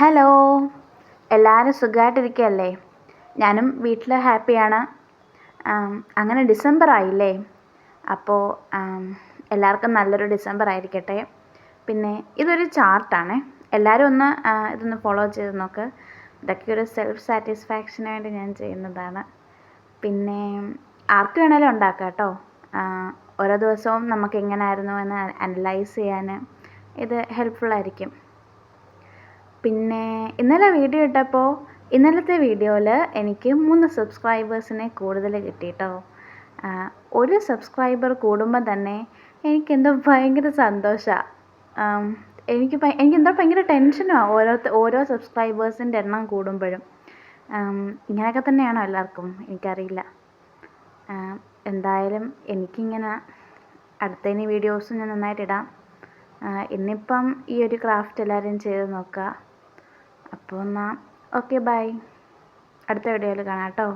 Hello. എല്ലാവരും സുഖമായിട്ടിരിക്കുകയല്ലേ ഞാനും വീട്ടിൽ ഹാപ്പിയാണ്. അങ്ങനെ ഡിസംബർ ആയില്ലേ അപ്പോൾ എല്ലാവർക്കും നല്ലൊരു ഡിസംബർ ആയിരിക്കട്ടെ പിന്നെ ഇതൊരു ചാർട്ടാണ്. എല്ലാവരും ഒന്ന് ഇതൊന്ന് ഫോളോ ചെയ്ത് നോക്ക്. ഇതൊക്കെ ഒരു സെൽഫ് സാറ്റിസ്ഫാക്ഷന് വേണ്ടി ഞാൻ ചെയ്യുന്നതാണ്. പിന്നെ ആർക്ക് വേണേലും ഉണ്ടാക്കാം കേട്ടോ. ഓരോ ദിവസവും നമുക്ക് എങ്ങനെയായിരുന്നു എന്ന് അനലൈസ് ചെയ്യാൻ ഇത് ഹെൽപ്ഫുൾ ആയിരിക്കും. പിന്നെ ഇന്നലെ വീഡിയോ ഇട്ടപ്പോൾ ഇന്നലത്തെ വീഡിയോയിൽ എനിക്ക് മൂന്ന് സബ്സ്ക്രൈബേഴ്സിനെ കൂടുതൽ കിട്ടി കേട്ടോ ഒരു സബ്സ്ക്രൈബർ കൂടുമ്പോൾ തന്നെ എനിക്കെന്തോ ഭയങ്കര സന്തോഷമാണ് എനിക്ക് എനിക്കെന്തോ ഭയങ്കര ടെൻഷനാണ് ഓരോ ഓരോ സബ്സ്ക്രൈബേഴ്സിന്റെ എണ്ണം കൂടുമ്പോഴും. ഇങ്ങനെയൊക്കെ തന്നെയാണോ എല്ലാവർക്കും? എനിക്കറിയില്ല. എന്തായാലും എനിക്കിങ്ങനെ അടുത്ത ഇനി വീഡിയോസ് ഞാൻ നന്നായിട്ട് ഇടാം. ഇന്നിപ്പം ഈ ഒരു ക്രാഫ്റ്റ് എല്ലാവരും ചെയ്ത് നോക്കുക അപ്പോൾ എന്നാൽ ഓക്കെ ബൈ. അടുത്ത വീഡിയോയിൽ കാണാം കേട്ടോ.